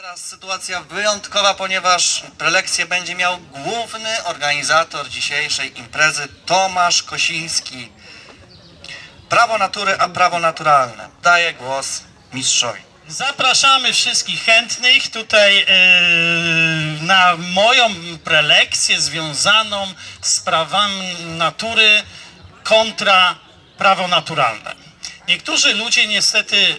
Teraz sytuacja wyjątkowa, ponieważ prelekcję będzie miał główny organizator dzisiejszej imprezy Tomasz Kosiński. Prawo natury, a prawo naturalne. Daję głos mistrzowi. Zapraszamy wszystkich chętnych tutaj e, na moją prelekcję związaną z prawami natury kontra prawo naturalne. Niektórzy ludzie niestety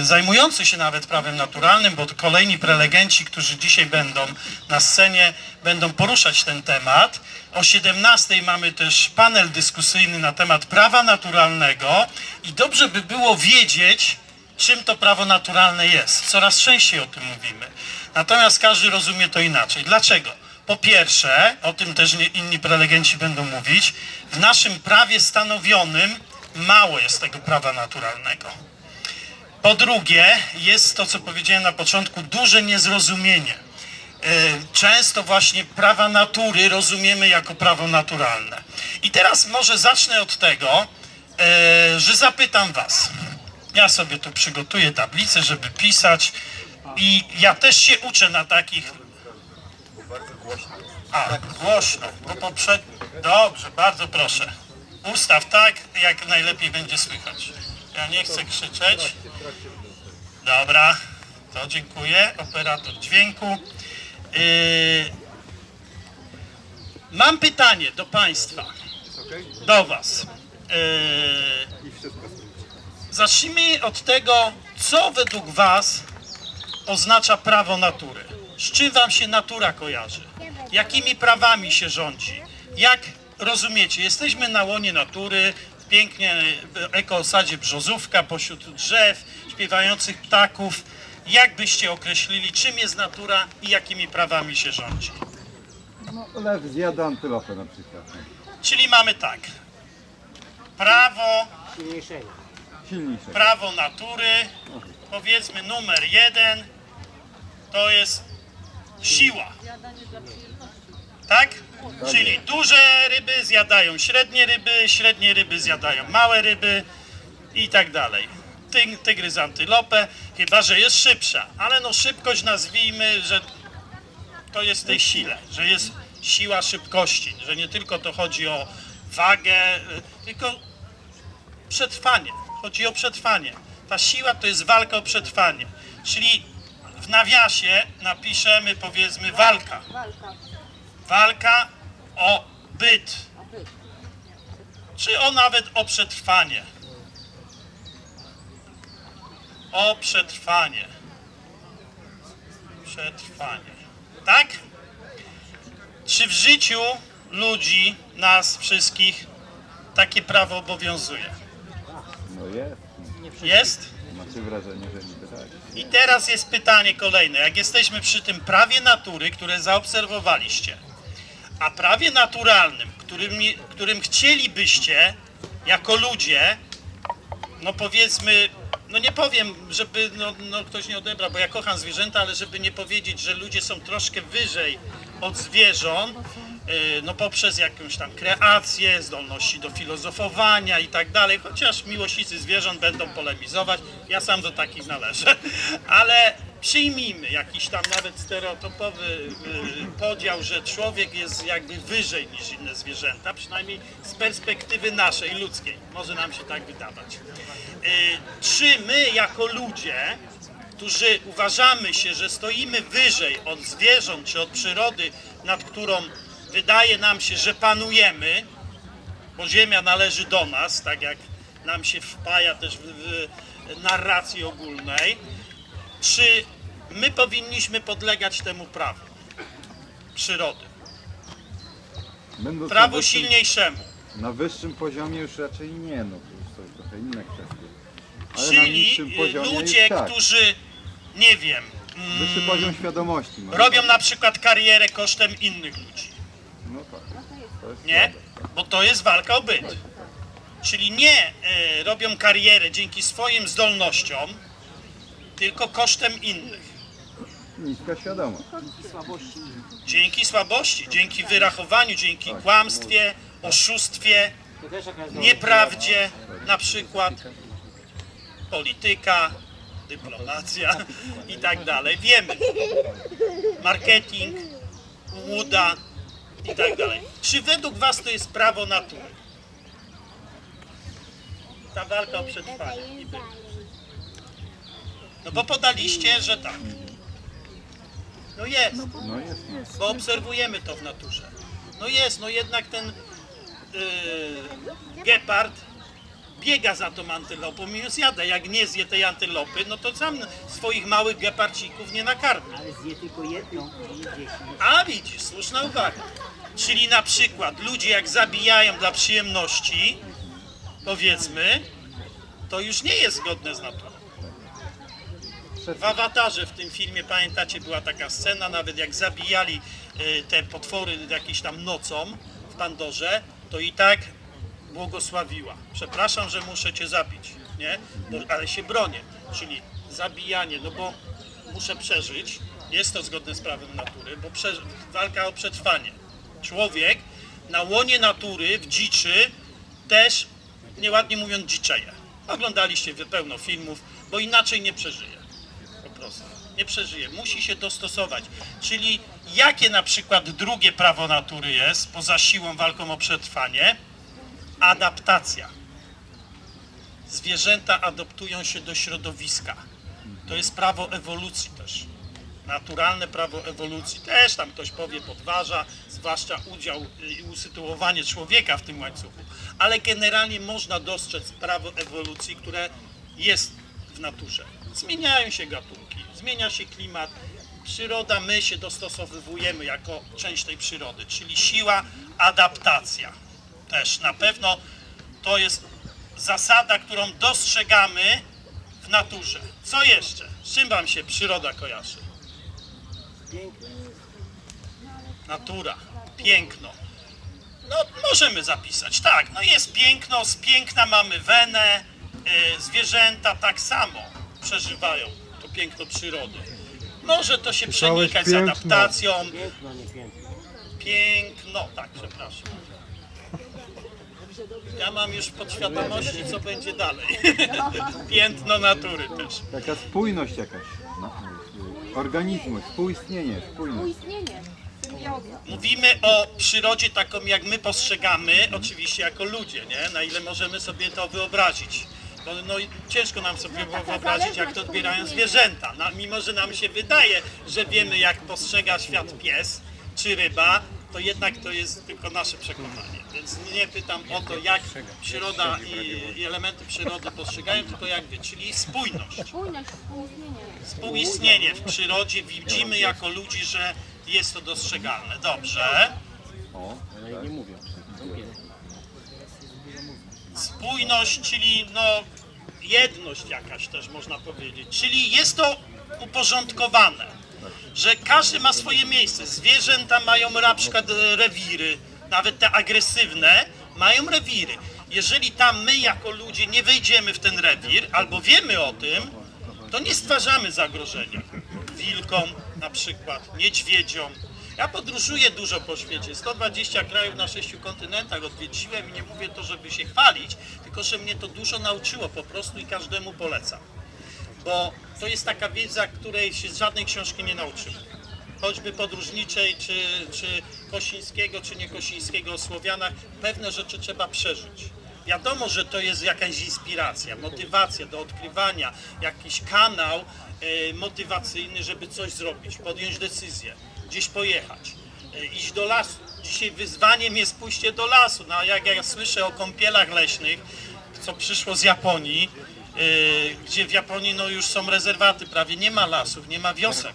e, zajmujący się nawet prawem naturalnym, bo kolejni prelegenci, którzy dzisiaj będą na scenie, będą poruszać ten temat. O 17 mamy też panel dyskusyjny na temat prawa naturalnego i dobrze by było wiedzieć, czym to prawo naturalne jest. Coraz częściej o tym mówimy. Natomiast każdy rozumie to inaczej. Dlaczego? Po pierwsze, o tym też inni prelegenci będą mówić, w naszym prawie stanowionym mało jest tego prawa naturalnego. Po drugie, jest to, co powiedziałem na początku, duże niezrozumienie. E, Często właśnie prawa natury rozumiemy jako prawo naturalne. I teraz może zacznę od tego, e, że zapytam Was. Ja sobie tu przygotuję tablicę, żeby pisać i ja też się uczę na takich... A, głośno, bo poprzed... Dobrze, bardzo proszę. Ustaw tak, jak najlepiej będzie słychać. Ja nie chcę krzyczeć. Dobra, to dziękuję. Operator dźwięku. Yy... Mam pytanie do Państwa, do Was. Yy... Zacznijmy od tego, co według Was oznacza prawo natury. Z czym Wam się natura kojarzy? Jakimi prawami się rządzi? Jak rozumiecie? Jesteśmy na łonie natury, w pięknie ekoosadzie Brzozówka, pośród drzew, śpiewających ptaków. Jak byście określili, czym jest natura i jakimi prawami się rządzi? No, lew zjada antylopę na przykład. Czyli mamy tak. Prawo Silniejsze. prawo natury, powiedzmy numer jeden, to jest siła. Tak? Czyli duże ryby zjadają średnie ryby, średnie ryby zjadają małe ryby i tak dalej. Ty- Tygrys antylopę, chyba że jest szybsza, ale no szybkość nazwijmy, że to jest tej sile, że jest siła szybkości, że nie tylko to chodzi o wagę, y, tylko przetrwanie. Chodzi o przetrwanie. Ta siła to jest walka o przetrwanie. Czyli w nawiasie napiszemy powiedzmy walka. Walka o byt. Czy o nawet o przetrwanie. O przetrwanie. Przetrwanie. Tak? Czy w życiu ludzi, nas wszystkich, takie prawo obowiązuje? No jest. Jest? Macie wrażenie, że niby tak. I teraz jest pytanie kolejne. Jak jesteśmy przy tym prawie natury, które zaobserwowaliście, a prawie naturalnym, którym, którym chcielibyście jako ludzie, no powiedzmy, no nie powiem, żeby no, no ktoś nie odebrał, bo ja kocham zwierzęta, ale żeby nie powiedzieć, że ludzie są troszkę wyżej od zwierząt, yy, no poprzez jakąś tam kreację, zdolności do filozofowania i tak dalej, chociaż miłośnicy zwierząt będą polemizować, ja sam do takich należę, ale przyjmijmy jakiś tam nawet stereotypowy yy, podział, że człowiek jest jakby wyżej niż inne zwierzęta, przynajmniej z perspektywy naszej, ludzkiej, może nam się tak wydawać. Yy, Czy my jako ludzie którzy uważamy się, że stoimy wyżej od zwierząt czy od przyrody, nad którą wydaje nam się, że panujemy, bo Ziemia należy do nas, tak jak nam się wpaja też w, w narracji ogólnej, czy my powinniśmy podlegać temu prawu przyrody, Będąc na prawu wyższym, silniejszemu. na wyższym poziomie już raczej nie, no to już są trochę inne kwestie. Ale na Czyli niższym y, poziomie ludzie, już tak. którzy, nie wiem, mm, Wyższy poziom świadomości. robią tak. na przykład karierę kosztem innych ludzi. No tak. To jest Nie? słabe. Bo to jest walka o byt. Czyli nie e, robią karierę dzięki swoim zdolnościom, tylko kosztem innych. Niska świadomość. Dzięki słabości, dzięki wyrachowaniu, dzięki kłamstwie, oszustwie, nieprawdzie, na przykład polityka, dyplomacja i tak dalej. Wiemy. Marketing, łuda i tak dalej. Czy według Was to jest prawo natury? Ta walka o przetrwanie. niby. No bo podaliście, że tak. No jest No jest, no. bo obserwujemy to w naturze. No jest, no jednak ten yy, gepard biega za tą antylopą i ją zjada. Jak nie zje tej antylopy, no to sam swoich małych geparcików nie nakarmi. Ale zje tylko jedną. A widzisz, słuszna uwaga. Czyli na przykład ludzie jak zabijają dla przyjemności, powiedzmy, to już nie jest zgodne z naturą. W awatarze w tym filmie, pamiętacie, była taka scena, nawet jak zabijali y, te potwory jakieś tam nocą w Pandorze, to i tak błogosławiła. Przepraszam, że muszę cię zabić, nie? Ale się bronię, czyli zabijanie, no bo muszę przeżyć, jest to zgodne z prawem natury, bo walka o przetrwanie. Człowiek na łonie natury, w dziczy, też, nieładnie mówiąc, dziczeje. Oglądaliście pełno filmów, bo inaczej nie przeżyje Nie przeżyje. Musi się dostosować. Czyli jakie na przykład drugie prawo natury jest, poza siłą, walką o przetrwanie? Adaptacja. Zwierzęta adoptują się do środowiska. To jest prawo ewolucji też. Naturalne prawo ewolucji. Też tam ktoś powie, podważa, zwłaszcza udział i usytuowanie człowieka w tym łańcuchu. Ale generalnie można dostrzec prawo ewolucji, które jest w naturze. Zmieniają się gatunki, zmienia się klimat, przyroda, my się dostosowujemy jako część tej przyrody, czyli siła, adaptacja. Też na pewno to jest zasada, którą dostrzegamy w naturze. Co jeszcze? Z czym Wam się przyroda kojarzy? Natura, piękno. No, możemy zapisać, tak, no jest piękno, z piękna mamy wenę, y, zwierzęta tak samo przeżywają piękno przyrody. Może to się Słyszałeś przenikać z piękno. adaptacją, Piękno, nie piękno. piękno, tak, przepraszam. Ja mam już podświadomości, co będzie dalej. Piętno natury też. Taka spójność jakaś. No, organizmu, współistnienie, spójność. Istnienie, symbioza. Mówimy o przyrodzie taką, jak my postrzegamy, oczywiście jako ludzie, nie? Na ile możemy sobie to wyobrazić. No, i ciężko nam sobie wyobrazić, jak to odbierają zwierzęta. No, mimo, że nam się wydaje, że wiemy, jak postrzega świat pies czy ryba, to jednak to jest tylko nasze przekonanie. Więc nie pytam o to, jak przyroda i, i elementy przyrody postrzegają, tylko jak wy, czyli spójność. Spójność, współistnienie. Współistnienie w przyrodzie widzimy jako ludzi, że jest to dostrzegalne. Dobrze. O, Ale nie mówią. Spójność, czyli no jedność jakaś też można powiedzieć. Czyli jest to uporządkowane, że każdy ma swoje miejsce. Zwierzęta mają na przykład e, rewiry, nawet te agresywne mają rewiry. Jeżeli tam my jako ludzie nie wejdziemy w ten rewir, albo wiemy o tym, to nie stwarzamy zagrożenia. Wilkom na przykład, niedźwiedziom. Ja podróżuję dużo po świecie, 120 krajów na sześciu kontynentach odwiedziłem i nie mówię to, żeby się chwalić, tylko że mnie to dużo nauczyło po prostu i każdemu polecam. Bo to jest taka wiedza, której się z żadnej książki nie nauczymy. Choćby podróżniczej, czy, czy Kosińskiego, czy nie Kosińskiego o Słowianach, pewne rzeczy trzeba przeżyć. Wiadomo, że to jest jakaś inspiracja, motywacja do odkrywania, jakiś kanał e, motywacyjny, żeby coś zrobić, podjąć decyzję, gdzieś pojechać, e, iść do lasu. Dzisiaj wyzwaniem jest pójście do lasu. No, jak ja słyszę o kąpielach leśnych, co przyszło z Japonii, e, gdzie w Japonii no, już są rezerwaty, prawie nie ma lasów, nie ma wiosek.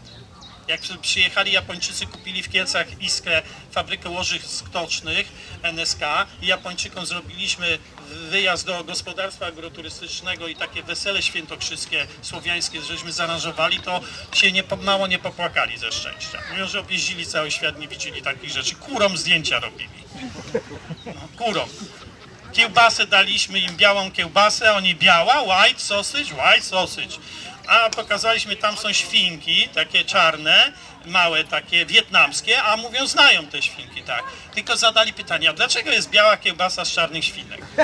Jak przyjechali Japończycy, kupili w Kielcach Iskrę, fabrykę łożysk stocznych NSK i Japończykom zrobiliśmy wyjazd do gospodarstwa agroturystycznego i takie wesele świętokrzyskie, słowiańskie, żeśmy zaaranżowali, to się nie, mało nie popłakali ze szczęścia. Mówią, że objeździli cały świat, nie widzieli takich rzeczy. Kurom zdjęcia robili. No, kurom. Kiełbasę daliśmy im białą kiełbasę, oni biała, white sausage, white sausage. A pokazaliśmy, tam są świnki, takie czarne, małe, takie wietnamskie, a mówią, znają te świnki, tak. Tylko zadali pytanie, a dlaczego jest biała kiełbasa z czarnych świnek?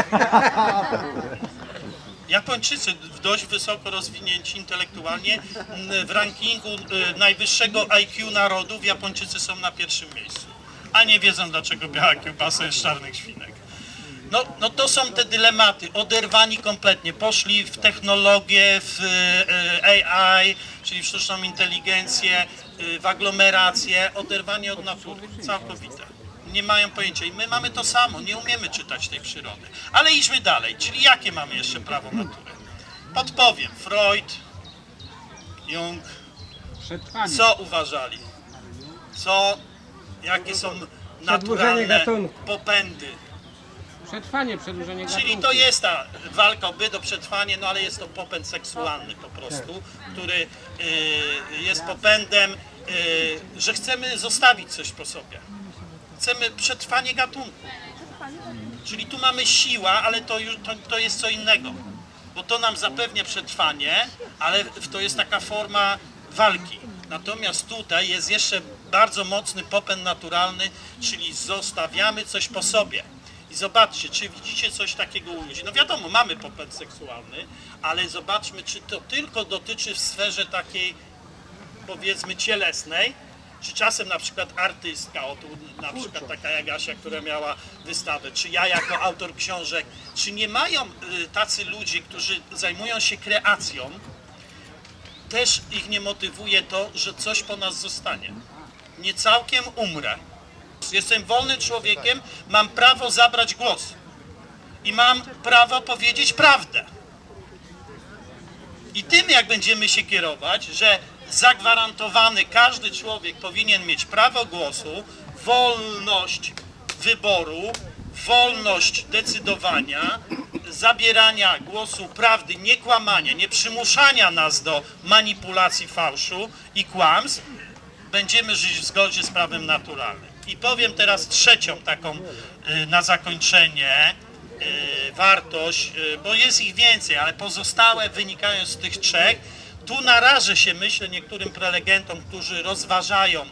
Japończycy dość wysoko rozwinięci intelektualnie m, w rankingu y, najwyższego IQ narodów Japończycy są na pierwszym miejscu, a nie wiedzą dlaczego biała kiełbasa jest z czarnych świnek. No, no to są te dylematy, oderwani kompletnie, poszli w technologię, w y, AI, czyli w sztuczną inteligencję, y, w aglomerację, oderwani od natury, całkowite. Nie mają pojęcia. I my mamy to samo, nie umiemy czytać tej przyrody. Ale idźmy dalej, czyli jakie mamy jeszcze prawo natury? Podpowiem, Freud, Jung, co uważali? Co, jakie są naturalne popędy Przetrwanie, przedłużenie Czyli gatunku. to jest ta walka o byt, o przetrwanie, no ale jest to popęd seksualny po prostu, który y, jest popędem, y, że chcemy zostawić coś po sobie. Chcemy przetrwanie gatunku. Czyli tu mamy siła, ale to, już, to, to jest co innego. Bo to nam zapewnia przetrwanie, ale to jest taka forma walki. Natomiast tutaj jest jeszcze bardzo mocny popęd naturalny, czyli zostawiamy coś po sobie. I zobaczcie, czy widzicie coś takiego u ludzi. No wiadomo, mamy popęd seksualny, ale zobaczmy, czy to tylko dotyczy w sferze takiej powiedzmy cielesnej, czy czasem na przykład artystka, o tu na przykład taka jak Asia, która miała wystawę, czy ja jako autor książek, czy nie mają y, tacy ludzie, którzy zajmują się kreacją, też ich nie motywuje to, że coś po nas zostanie. Nie całkiem umrę. Jestem wolnym człowiekiem, mam prawo zabrać głos i mam prawo powiedzieć prawdę. I tym jak będziemy się kierować, że zagwarantowany każdy człowiek powinien mieć prawo głosu, wolność wyboru, wolność decydowania, zabierania głosu prawdy, nie kłamania, nie przymuszania nas do manipulacji, fałszu i kłamstw, będziemy żyć w zgodzie z prawem naturalnym. I powiem teraz trzecią taką y, na zakończenie y, wartość, y, bo jest ich więcej, ale pozostałe wynikają z tych trzech. Tu narażę się, myślę, niektórym prelegentom, którzy rozważają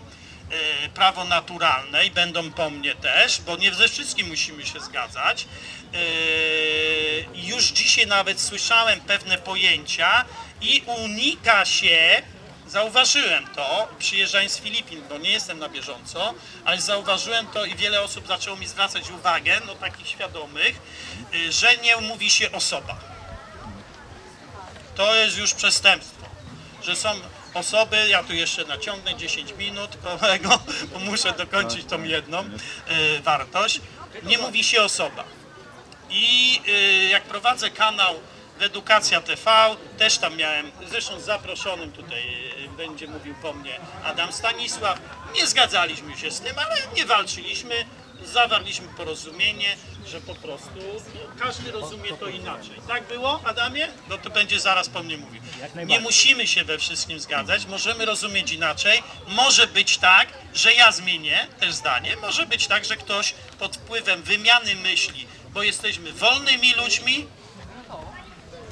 prawo naturalne i będą po mnie też, bo nie ze wszystkim musimy się zgadzać. Już dzisiaj nawet słyszałem pewne pojęcia i unika się Zauważyłem to, przyjeżdżając z Filipin, bo nie jestem na bieżąco, ale zauważyłem to i wiele osób zaczęło mi zwracać uwagę, no takich świadomych, y, że nie mówi się osoba. To jest już przestępstwo, że są osoby, ja tu jeszcze naciągnę 10 minut, kolego, bo muszę dokończyć tą jedną y, wartość, nie mówi się osoba. I y, jak prowadzę kanał Edukacja TV, też tam miałem, zresztą zaproszonym tutaj będzie mówił po mnie Adam Stanisław. Nie zgadzaliśmy się z tym, ale nie walczyliśmy, zawarliśmy porozumienie, że po prostu każdy rozumie to inaczej. Tak było, Adamie? No to będzie zaraz po mnie mówił. Nie musimy się we wszystkim zgadzać, możemy rozumieć inaczej. Może być tak, że ja zmienię też zdanie, może być tak, że ktoś pod wpływem wymiany myśli, bo jesteśmy wolnymi ludźmi,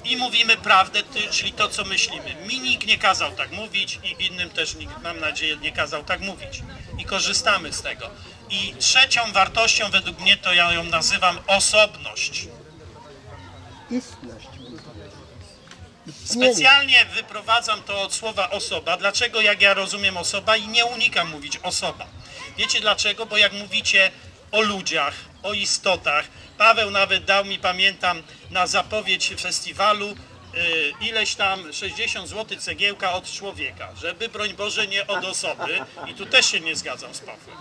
i mówimy prawdę, czyli to, co myślimy. Mi nikt nie kazał tak mówić i innym też nikt, mam nadzieję, nie kazał tak mówić. I korzystamy z tego. I trzecią wartością według mnie to ja ją nazywam osobność. Istność. Specjalnie wyprowadzam to od słowa osoba. Dlaczego jak ja rozumiem osoba i nie unikam mówić osoba? Wiecie dlaczego? Bo jak mówicie o ludziach, o istotach, Paweł nawet dał mi, pamiętam, na zapowiedź festiwalu y, ileś tam 60 zł cegiełka od człowieka, żeby broń Boże nie od osoby i tu też się nie zgadzam z Pawłem.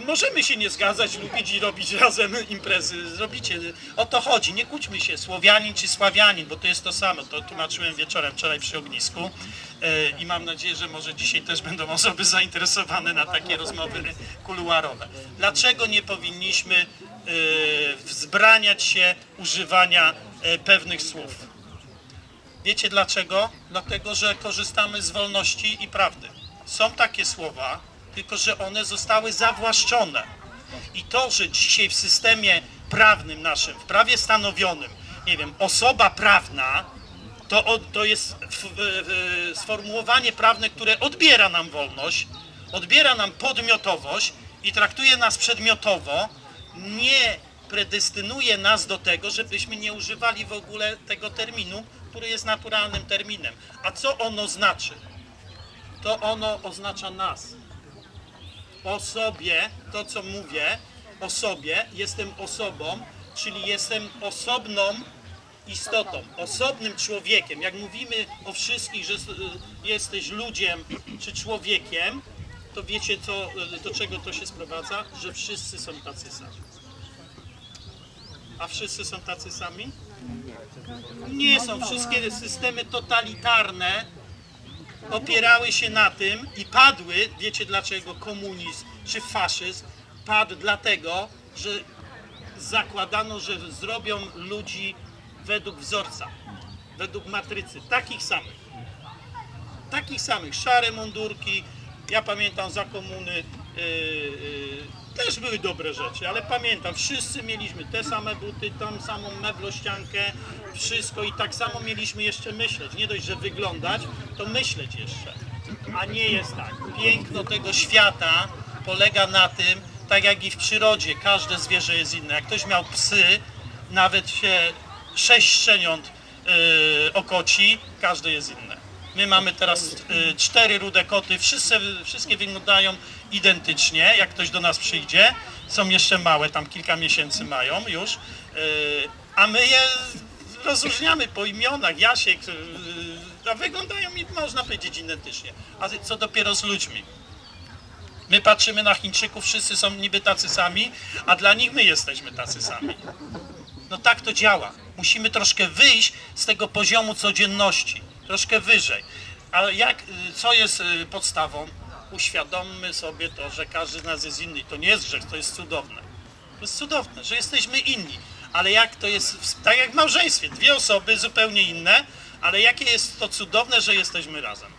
E, Możemy się nie zgadzać, lubić i robić razem imprezy. Zrobicie. O to chodzi. Nie kłóćmy się, Słowianin czy Sławianin, bo to jest to samo. To tłumaczyłem wieczorem wczoraj przy ognisku. E, I mam nadzieję, że może dzisiaj też będą osoby zainteresowane na takie rozmowy kuluarowe. Dlaczego nie powinniśmy wzbraniać się używania e, pewnych słów? Wiecie dlaczego? Dlatego, że korzystamy z wolności i prawdy. Są takie słowa, tylko że one zostały zawłaszczone. I to, że dzisiaj w systemie prawnym naszym, w prawie stanowionym, nie wiem, osoba prawna, to, to jest sformułowanie prawne, które odbiera nam wolność, odbiera nam podmiotowość i traktuje nas przedmiotowo, nie predestynuje nas do tego, żebyśmy nie używali w ogóle tego terminu, który jest naturalnym terminem. A co ono znaczy? To ono oznacza nas. O sobie, to co mówię, o sobie, jestem osobą, czyli jestem osobną istotą, osobnym człowiekiem. Jak mówimy o wszystkich, że jesteś ludziem czy człowiekiem, to wiecie co, do czego to się sprowadza? Że wszyscy są tacy sami. A wszyscy są tacy sami? Nie są. Wszystkie systemy totalitarne opierały się na tym i padły, wiecie dlaczego komunizm czy faszyzm padł dlatego, że zakładano, że zrobią ludzi według wzorca, według matrycy, takich samych. Takich samych, szare mundurki, ja pamiętam za komuny yy, yy, też były dobre rzeczy, ale pamiętam, wszyscy mieliśmy te same buty, tą samą meblościankę, wszystko i tak samo mieliśmy jeszcze myśleć. Nie dość, że wyglądać, to myśleć jeszcze. A nie jest tak. Piękno tego świata polega na tym, tak jak i w przyrodzie, każde zwierzę jest inne. Jak ktoś miał psy, nawet się sześć szczeniąt yy, okoci, każde jest inne. My mamy teraz y, cztery rude koty, wszyscy, wszystkie wyglądają identycznie, jak ktoś do nas przyjdzie. Są jeszcze małe, tam kilka miesięcy mają już, y, a my je rozróżniamy po imionach, Jasiek, y, a wyglądają, i można powiedzieć, identycznie. A co dopiero z ludźmi. My patrzymy na Chińczyków, wszyscy są niby tacy sami, a dla nich my jesteśmy tacy sami. No tak to działa. Musimy troszkę wyjść z tego poziomu codzienności, troszkę wyżej. Ale jak, y, co jest y, podstawą? Uświadommy sobie to, że każdy z nas jest inny. To nie jest grzech, to jest cudowne. To jest cudowne, że jesteśmy inni. Ale jak to jest, tak jak w małżeństwie, dwie osoby zupełnie inne, ale jakie jest to cudowne, że jesteśmy razem.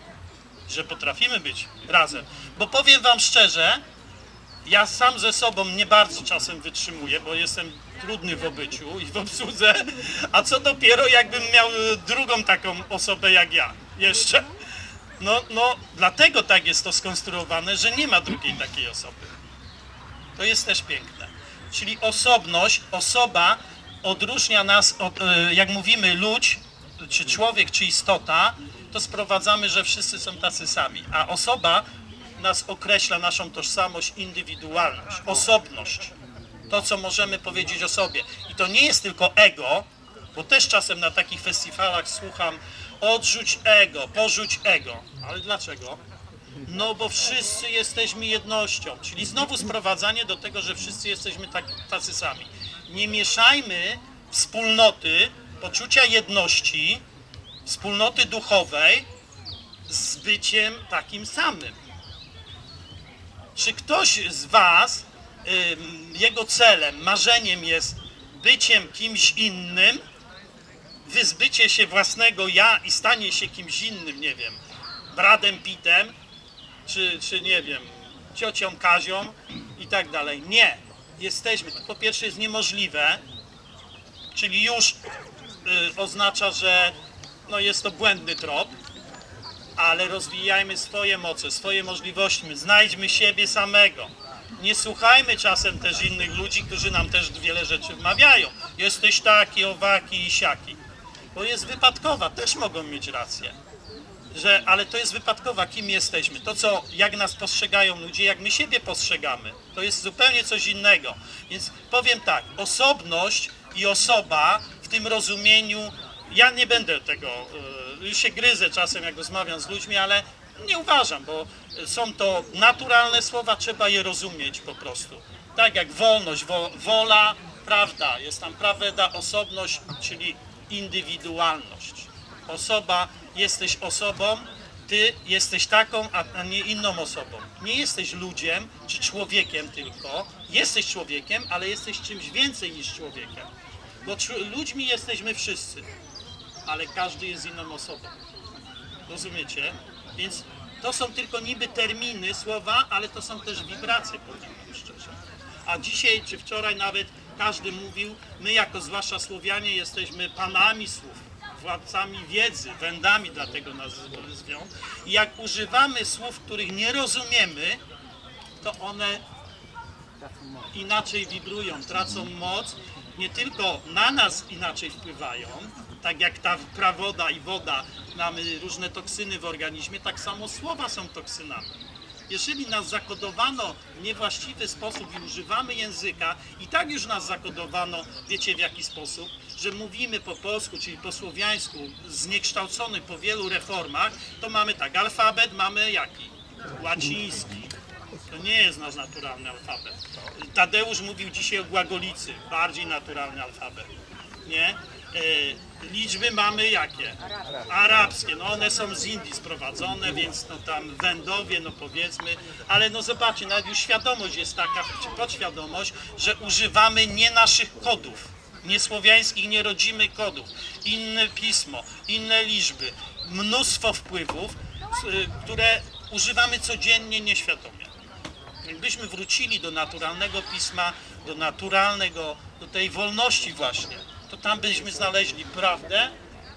Że potrafimy być razem. Bo powiem wam szczerze, ja sam ze sobą nie bardzo czasem wytrzymuję, bo jestem trudny w obyciu i w obsłudze, a co dopiero jakbym miał e, drugą taką osobę jak ja jeszcze. No, no, dlatego tak jest to skonstruowane, że nie ma drugiej takiej osoby. To jest też piękne. Czyli osobność, osoba odróżnia nas od, e, jak mówimy ludź, czy człowiek, czy istota, to sprowadzamy, że wszyscy są tacy sami. A osoba nas określa naszą tożsamość, indywidualność, osobność. To, co możemy powiedzieć o sobie. I to nie jest tylko ego, bo też czasem na takich festiwalach słucham odrzuć ego, porzuć ego. Ale dlaczego? No bo wszyscy jesteśmy jednością, czyli znowu sprowadzanie do tego, że wszyscy jesteśmy tak, tacy sami. Nie mieszajmy wspólnoty, poczucia jedności, wspólnoty duchowej z byciem takim samym. Czy ktoś z Was, jego celem, marzeniem jest byciem kimś innym, wyzbycie się własnego ja i stanie się kimś innym, nie wiem, Bradem Pittem, czy, czy nie wiem, ciocią Kazią i tak dalej. Nie. Jesteśmy, to po pierwsze jest niemożliwe, czyli już y, oznacza, że no jest to błędny trop, ale rozwijajmy swoje moce, swoje możliwości, znajdźmy siebie samego. Nie słuchajmy czasem też innych ludzi, którzy nam też wiele rzeczy wmawiają. Jesteś taki, owaki i siaki. Bo jest wypadkowa, też mogą mieć rację że, ale to jest wypadkowa, kim jesteśmy. To, co, jak nas postrzegają ludzie, jak my siebie postrzegamy, to jest zupełnie coś innego. Więc powiem tak, osobność i osoba w tym rozumieniu, ja nie będę tego, y, już się gryzę czasem, jak rozmawiam z ludźmi, ale nie uważam, bo są to naturalne słowa, trzeba je rozumieć po prostu. Tak jak wolność, wo, wola, prawda, jest tam prawda, osobność, czyli indywidualność osoba, jesteś osobą, ty jesteś taką, a nie inną osobą. Nie jesteś ludziem czy człowiekiem tylko. Jesteś człowiekiem, ale jesteś czymś więcej niż człowiekiem. Bo ludźmi jesteśmy wszyscy, ale każdy jest inną osobą. Rozumiecie? Więc to są tylko niby terminy, słowa, ale to są też wibracje, powiem wam szczerze. A dzisiaj czy wczoraj nawet każdy mówił, my jako zwłaszcza Słowianie jesteśmy panami słów, władcami wiedzy, wędami dlatego nas zwią. I jak używamy słów, których nie rozumiemy, to one inaczej wibrują, tracą moc, nie tylko na nas inaczej wpływają, tak jak ta prawoda i woda, mamy różne toksyny w organizmie, tak samo słowa są toksynami. Jeżeli nas zakodowano w niewłaściwy sposób i używamy języka, i tak już nas zakodowano, wiecie w jaki sposób, że mówimy po polsku, czyli po słowiańsku, zniekształcony po wielu reformach, to mamy tak, alfabet mamy jaki? Łaciński. To nie jest nasz naturalny alfabet. Tadeusz mówił dzisiaj o głagolicy, bardziej naturalny alfabet. Nie? Liczby mamy jakie? Arabskie. No one są z Indii sprowadzone, więc no tam wędowie, no powiedzmy, ale no zobaczcie, nawet już świadomość jest taka, czy podświadomość, że używamy nie naszych kodów, nie słowiańskich, nie rodzimych kodów, inne pismo, inne liczby, mnóstwo wpływów, y, które używamy codziennie nieświadomie. Jakbyśmy wrócili do naturalnego pisma, do naturalnego, do tej wolności właśnie, to tam byśmy znaleźli prawdę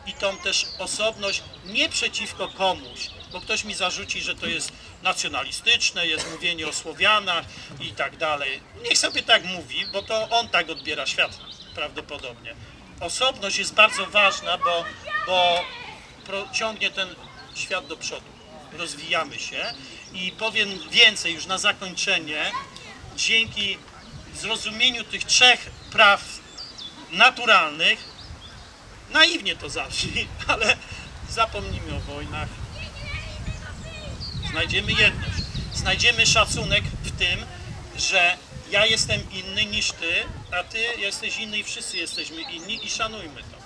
i tą też osobność nie przeciwko komuś, bo ktoś mi zarzuci, że to jest nacjonalistyczne, jest mówienie o Słowianach i tak dalej. Niech sobie tak mówi, bo to on tak odbiera świat prawdopodobnie. Osobność jest bardzo ważna, bo, bo ciągnie ten świat do przodu. Rozwijamy się i powiem więcej już na zakończenie. Dzięki zrozumieniu tych trzech praw naturalnych, naiwnie to zabrzmi, ale zapomnijmy o wojnach. Znajdziemy jedność. Znajdziemy szacunek w tym, że ja jestem inny niż ty, a ty jesteś inny i wszyscy jesteśmy inni i szanujmy to.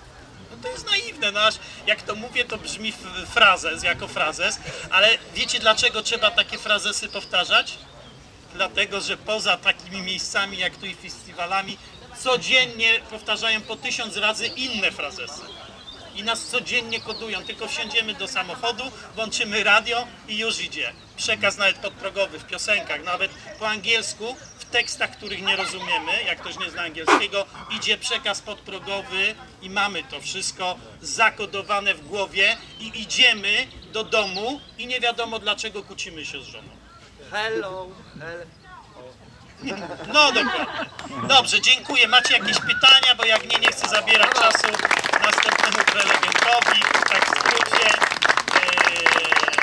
No to jest naiwne, nasz, jak to mówię, to brzmi frazes jako frazes, ale wiecie dlaczego trzeba takie frazesy powtarzać? Dlatego, że poza takimi miejscami jak tu i festiwalami, codziennie powtarzają po tysiąc razy inne frazesy. I nas codziennie kodują, tylko wsiądziemy do samochodu, włączymy radio i już idzie. Przekaz nawet podprogowy w piosenkach, nawet po angielsku, w tekstach, których nie rozumiemy, jak ktoś nie zna angielskiego, idzie przekaz podprogowy i mamy to wszystko zakodowane w głowie i idziemy do domu i nie wiadomo dlaczego kłócimy się z żoną. Hello. No dobra, Dobrze, dziękuję. Macie jakieś pytania, bo jak nie, nie chcę zabierać czasu następnemu prelegentowi. Tak w skrócie. Eee...